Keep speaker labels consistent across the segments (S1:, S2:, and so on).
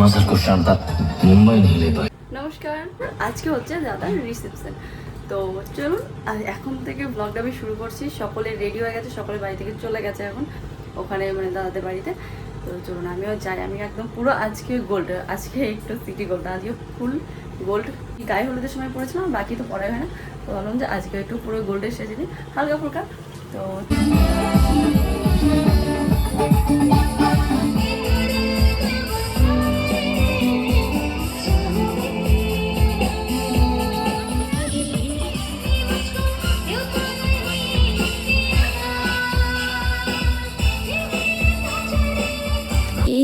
S1: Masar কোশ্চানটা Mumbai নিলে পাই
S2: নমস্কার, আজকে হচ্ছে দাদার রিসেপশন তো চলুন এখন থেকে ব্লগটা আমি শুরু করছি। সকলে রেডি হয়ে গেছে, সকলে বাড়ি থেকে চলে গেছে এখন, ওখানে মানে দাদাদের বাড়িতে। তো চলুন, আমিও যাই। আমি একদম পুরো আজকে গোল্ড আজকে একটু সিটি গোল্ড আজকে ফুল গোল্ড গায়ে হলুদের সময় পড়েছিলাম, বাকি তো পড়াই হয় না। তো ভাবলাম যে আজকে একটু পুরো গোল্ডের সেজে দিই হালকা ফুলকা। তো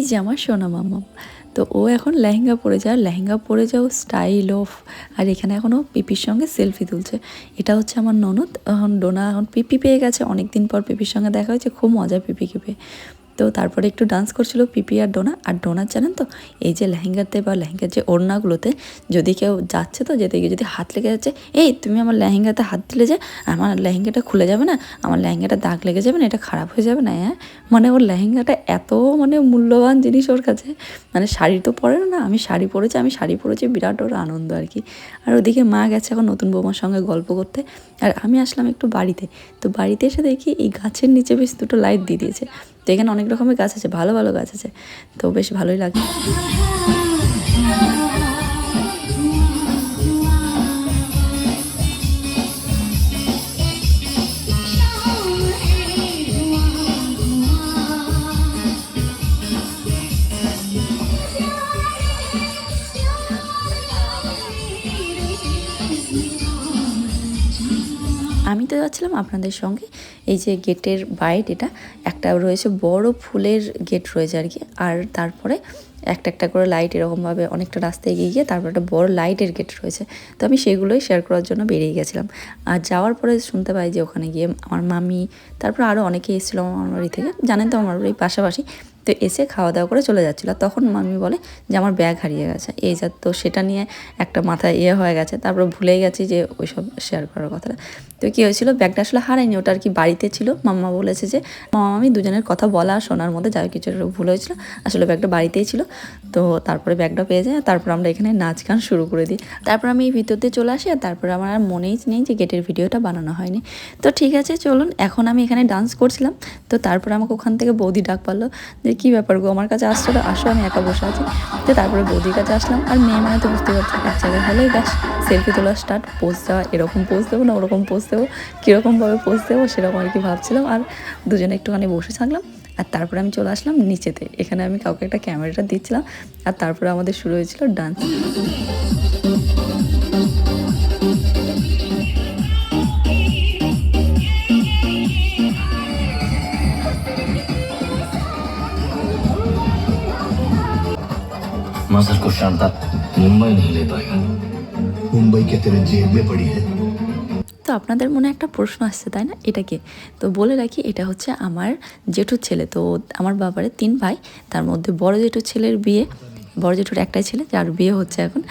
S2: যে আমার সোনা মামাম তো ও এখন লেহেঙ্গা পরে যায় লেহেঙ্গা পরে যাও স্টাইল অফ আর এখানে এখনও পিপির সঙ্গে সেলফি তুলছে। এটা হচ্ছে আমার ননদ, এখন ডোনা এখন পিপি পেয়ে গেছে। অনেক দিন পর পিপির সঙ্গে দেখা হয়েছে, খুব মজা পিপিকে পেয়ে তো তারপরে একটু ডান্স করছিল পিপি আর ডোনা আর ডোনা জানেন তো এই যে লেহেঙ্গাতে বা লেহেঙ্গার যে ওড়নাগুলোতে যদি কেউ যাচ্ছে তো যেতে গিয়ে যদি হাত লেগে যাচ্ছে, এই, তুমি আমার লেহেঙ্গাতে হাত দিলে যে আমার লেহেঙ্গাটা খুলে যাবে না, আমার লেহেঙ্গাটা দাগ লেগে যাবে না, এটা খারাপ হয়ে যাবে না হ্যাঁ? মানে ওর লেহেঙ্গাটা এত মানে মূল্যবান জিনিস ওর কাছে। মানে শাড়ি তো পরে না, আমি শাড়ি পরেছি, আমি শাড়ি পরেছি, বিরাট ওর আনন্দ আর কি। আর ওদিকে মা গেছে এখন নতুন বৌমার সঙ্গে গল্প করতে, আর আমি আসলাম একটু বাড়িতে। তো বাড়িতে এসে দেখি এই গাছের নিচে বেশ দুটো লাইট দিয়ে দিয়েছে। তো এখানে অনেক রকমের গাছ আছে, ভালো ভালো গাছ আছে, তো বেশ ভালোই লাগে। আমি তো যাচ্ছিলাম আপনাদের সঙ্গে এই যে গেটের বাইট এটা, একটা রয়েছে বড় ফুলের গেট রয়েছে আর কি, আর তারপরে একটা একটা করে লাইট এরকমভাবে অনেকটা রাস্তা এগিয়ে গিয়ে তারপর একটা বড় লাইটের গেট রয়েছে। তো আমি সেগুলোই শেয়ার করার জন্য বেরিয়ে গেছিলাম। আর যাওয়ার পরে শুনতে পাই যে ওখানে গিয়ে আমার মামি, তারপর আরও অনেকে এসেছিল আমার বাড়ি থেকে, জানেন তো আমার বাড়ির পাশাপাশি তো এসে খাওয়া দাওয়া করে চলে যাচ্ছিল। তখন মামি বলে যে, আমার ব্যাগ হারিয়ে গেছে। এই যা, তো সেটা নিয়ে একটা মাথায় ইয়ে হয়ে গেছে। তারপর ভুলেই গেছি যে, ওইসব শেয়ার করার কথাটা। তো কী হয়েছিল, ব্যাগটা আসলে হারায়নি, ওটা আর কি বাড়িতে ছিল। মাম্মা বলেছে যে মামা মামি দুজনের কথা বলা আর শোনার মধ্যে যা কিছু ভুল হয়েছিল, আসলে ব্যাগটা বাড়িতেই ছিল। তো তারপরে ব্যাগটা পেয়ে যায়, তারপর আমরা এখানে নাচ গান শুরু করে দিই। তারপর আমি এই ভিতর দিয়ে চলে আসি আর তারপর আমার আর মনেই নেই যে গেটের ভিডিওটা বানানো হয়নি। তো ঠিক আছে, চলুন, এখন আমি এখানে ডান্স করছিলাম। তো তারপর আমাকে ওখান থেকে বৌদি ডাক পারল যে কী ব্যাপার গো? আমার কাছে আসছো আসো, আমি একা বসে আছি। তো তারপরে বৌদির কাছে আসলাম, আর মেয়ে মানে তো বুঝতে পারছি, এক জায়গায় হলেই ব্যাস সেলফি তোলা স্টার্ট পোজ দেওয়া, এরকম পোজ দেবো না, ওরকম পোজ দেবো, কীরকমভাবে পোজ দেবো সেরকম আর কি ভাবছিলাম। আর দুজনে একটুখানি বসে থাকলাম, আর তারপরে আমি চলে আসলাম নিচেতে। এখানে আমি কাউকে একটা ক্যামেরাটা দিচ্ছিলাম, আর তারপরে আমাদের শুরু হয়েছিল ডান্স
S1: मास्टर को शांता मुंबई नहीं ले पाएगा
S3: मुंबई के तेरे जेब में पड़ी है
S2: তো আপনাদের মনে একটা প্রশ্ন আসছে তাই না এটা কে তো বলে রাখি এটা হচ্ছে আমার জেঠুর ছেলে তো আমার বাবারে তিন ভাই তার মধ্যে বড় জেঠুর ছেলের বিয়ে বড় জেঠুর একটাই ছেলে যার বিয়ে হচ্ছে এখন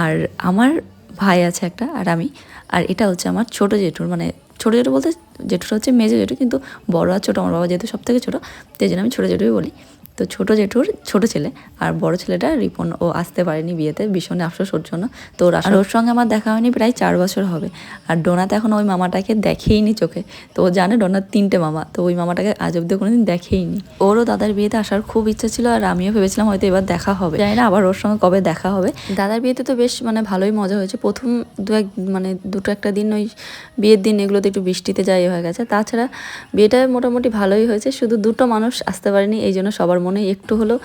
S2: আর আমার ভাই আছে একটা আর আমি আর এটা হচ্ছে আমার ছোট জেঠুর মানে ছোটো জেঠু বলতে জেঠুটা হচ্ছে মেজো জেঠু কিন্তু বড় আর ছোটো আমার বাবা যেহেতু সব থেকে ছোটো তো এই জন্য আমি ছোটো জেঠুই বলি তো ছোটো জেঠুর ছোটো ছেলে আর বড় ছেলেটা রিপন। ও আসতে পারেনি বিয়েতে, ভীষণ আফসোস ওর জন্য। তো ওর আর ওর সঙ্গে আমার দেখা হয়নি, প্রায় চার বছর হবে। আর ডোনাতে এখন ওই মামাটাকে দেখেইনি চোখে। তো ও জানে ডোনার তিনটে মামা, তো ওই মামাটাকে আজ অব্দি কোনোদিন দেখেইনি। ওরও দাদার বিয়েতে আসার খুব ইচ্ছা ছিল, আর আমিও ভেবেছিলাম হয়তো এবার দেখা হবে। জানি না আবার ওর সঙ্গে কবে দেখা হবে। দাদার বিয়েতে তো বেশ মানে ভালোই মজা হয়েছে। প্রথম দু এক মানে দুটো একটা দিন ওই বিয়ের দিন এগুলোতে একটু বৃষ্টিতে যাই হয়ে গেছে। তাছাড়া বিয়েটা মোটামুটি ভালোই হয়েছে। শুধু দুটো মানুষ আসতে পারেনি, এই জন্য সবার মনে একটু হলেও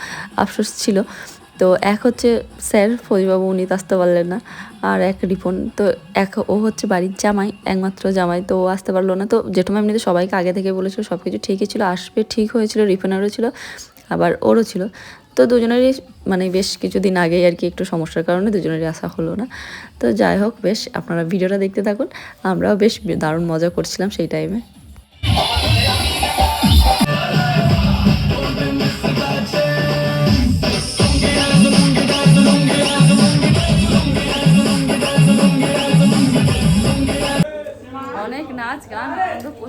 S2: আফসোস ছিল। তো এক হচ্ছে স্যার ফৌজবাবু উনি তো আসতে পারলেন না, আর এক রিপন। তো এক ও হচ্ছে বাড়ির জামাই, একমাত্র জামাই, তো ও আসতে পারল না। তো জেঠুমা এমনিতে সবাইকে আগে থেকে বলেছিল সব কিছু ঠিকই ছিল, আসবে ঠিক হয়েছিল, রিপনেরও ছিল, আবার ওরও ছিল। তো দুজনেরই মানে বেশ কিছুদিন আগেই আর কি একটু সমস্যার কারণে দুজনেরই আসা হলো না। তো যাই হোক, বেশ আপনারা ভিডিওটা দেখতে থাকুন, আমরাও বেশ দারুণ মজা করছিলাম সেই টাইমে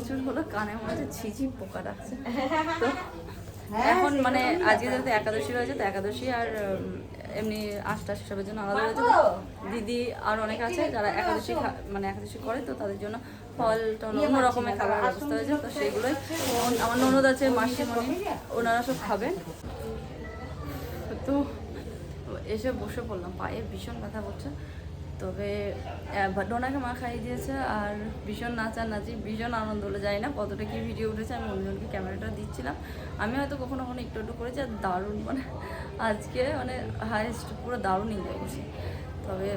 S2: প্রচুর হলো কানে মনে হচ্ছে ছিঝি পোকা ডাকছে তো
S4: এখন মানে আজকে যেহেতু একাদশী রয়েছে তো একাদশী আর এমনি আষ্টা সেসবের জন্য আলাদা রয়েছে দিদি আর অনেক আছে যারা একাদশী মানে একাদশী করে তো তাদের জন্য ফল টল অন্য রকমের খাবার ব্যবস্থা হয়েছে তো সেগুলোই আমার ননদ আছে মাসিমণি ওনারা সব খাবেন। তো এসে বসে পড়লাম পায়ে ভীষণ ব্যথা করছে। তবে ডোনাকে মা খাইয়ে দিয়েছে আর ভীষণ নাচা নাচি, ভীষণ আনন্দ হলো যাই না কতটা কি ভিডিও উঠেছে, আমি অন্যজনকে ক্যামেরাটা দিচ্ছিলাম। আমি হয়তো কখনো কখনো একটু একটু করেছি আর দারুণ মানে আজকে মানে হাইস্ট পুরো দারুণ এনজয় করছি। তবে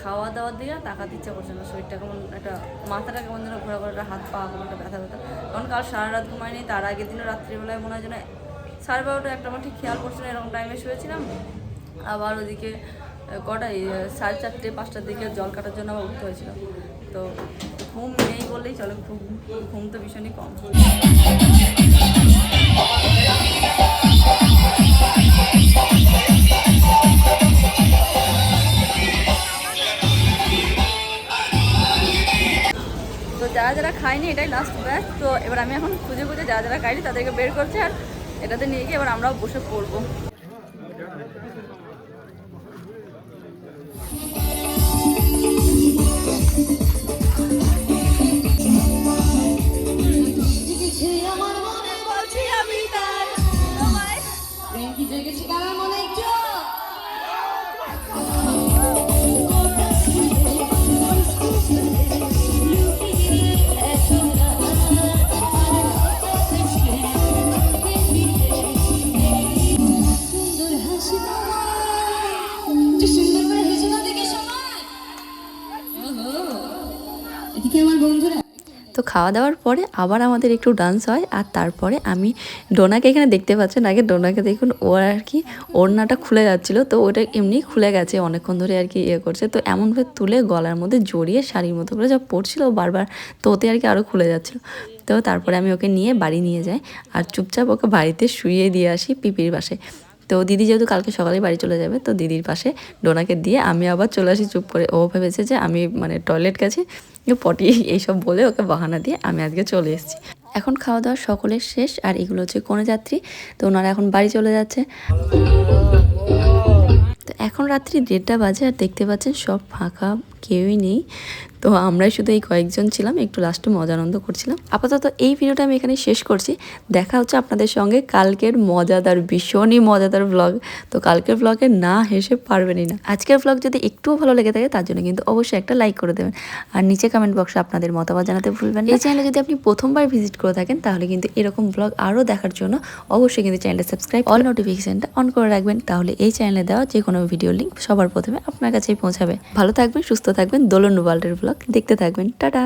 S4: খাওয়া দাওয়ার দিয়ে তাকাতে ইচ্ছা করছে না, শরীরটা কেমন একটা, মাথাটা কেমন যেন ঘোরা ঘোরা হাত পা কেমন একটা ব্যথা ব্যথা। কারণ কাল সারা রাত ঘুমাইনি, তার আগের দিনও রাত্রিবেলায় মনে হয় যেন সাড়ে বারোটা একটা আমার ঠিক খেয়াল করছে না, এরকম টাইমে শুয়েছিলাম। আবার ওদিকে কটাই সাড়ে চারটে, পাঁচটার দিকে জল কাটার জন্য আমার উঠতে হয়েছিল। তো ঘুম নেই বললেই চলো, ঘুম ঘুম তো ভীষণই কম। তো যারা যারা খায়নি, এটাই লাস্ট ব্যাচ তো এবার আমি এখন খুঁজে খুঁজে যারা যারা খাইনি তাদেরকে বের করছি আর এটাতে নিয়ে গিয়ে এবার আমরাও বসে পড়ব।
S2: তো খাওয়া দাওয়ার পরে আবার আমাদের একটু ডান্স হয়, আর তারপরে আমি ডোনাকে এখানে দেখতে পাচ্ছেন। আগে ডোনাকে দেখুন, ও আর কি ওড়নাটা খুলে যাচ্ছিল, তো ওটা এমনি খুলে গেছে, অনেকক্ষণ ধরে আর কি ইয়ে করছে। তো এমনভাবে তুলে গলার মধ্যে জড়িয়ে শাড়ির মতো করে যা পড়ছিল বারবার তো ওতে আর কি আরও খুলে যাচ্ছিল। তো তারপরে আমি ওকে নিয়ে বাড়ি নিয়ে যাই, আর চুপচাপ ওকে বাড়িতে শুয়ে দিয়ে আসি পিপির পাশে তো দিদি যেহেতু কালকে সকালে বাড়ি চলে যাবে, তো দিদির পাশে ডোনাকে দিয়ে আমি আবার চলে আসি চুপ করে। ও ভেবেছে যে আমি মানে টয়লেট গেছি পটি এইসব বলে ওকে বাহানা দিয়ে আমি আজকে চলে এসেছি। এখন খাওয়া দাওয়া সকলের শেষ, আর এগুলো হচ্ছে কোনো যাত্রী, তো ওনারা এখন বাড়ি চলে যাচ্ছে। তো এখন রাত্রি দেড়টা বাজে, আর দেখতে পাচ্ছেন সব ফাঁকা, কেউই নেই। তো আমরাই শুধু এই কয়েকজন ছিলাম, একটু লাস্টে মজা আনন্দ করছিলাম। আপাতত এই ভিডিওটা আমি এখানে শেষ করছি। দেখা হচ্ছে আপনাদের সঙ্গে কালকের মজাদার, ভীষণই মজাদার ব্লগ তো কালকের ব্লগে না হেসে পারবেনই না। আজকের ব্লগ যদি একটুও ভালো লেগে থাকে, তার জন্য কিন্তু অবশ্যই একটা লাইক করে দেবেন। আর নিচে কমেন্ট বক্সে আপনাদের মতামত জানাতে ভুলবেন। এই চ্যানেলে যদি আপনি প্রথমবার ভিজিট করে থাকেন, তাহলে কিন্তু এরকম ব্লগ আরও দেখার জন্য অবশ্যই কিন্তু চ্যানেলটা সাবস্ক্রাইব অল নোটিফিকেশনটা অন করে রাখবেন। তাহলে এই চ্যানেলে দেওয়া যে কোনো ভিডিও লিঙ্ক সবার প্রথমে আপনার কাছেই পৌঁছাবে। ভালো থাকবেন, সুস্থ থাকবেন। দোলন ওয়ার্ল্ডের ব্লগ দেখতে থাকবেন। টাটা!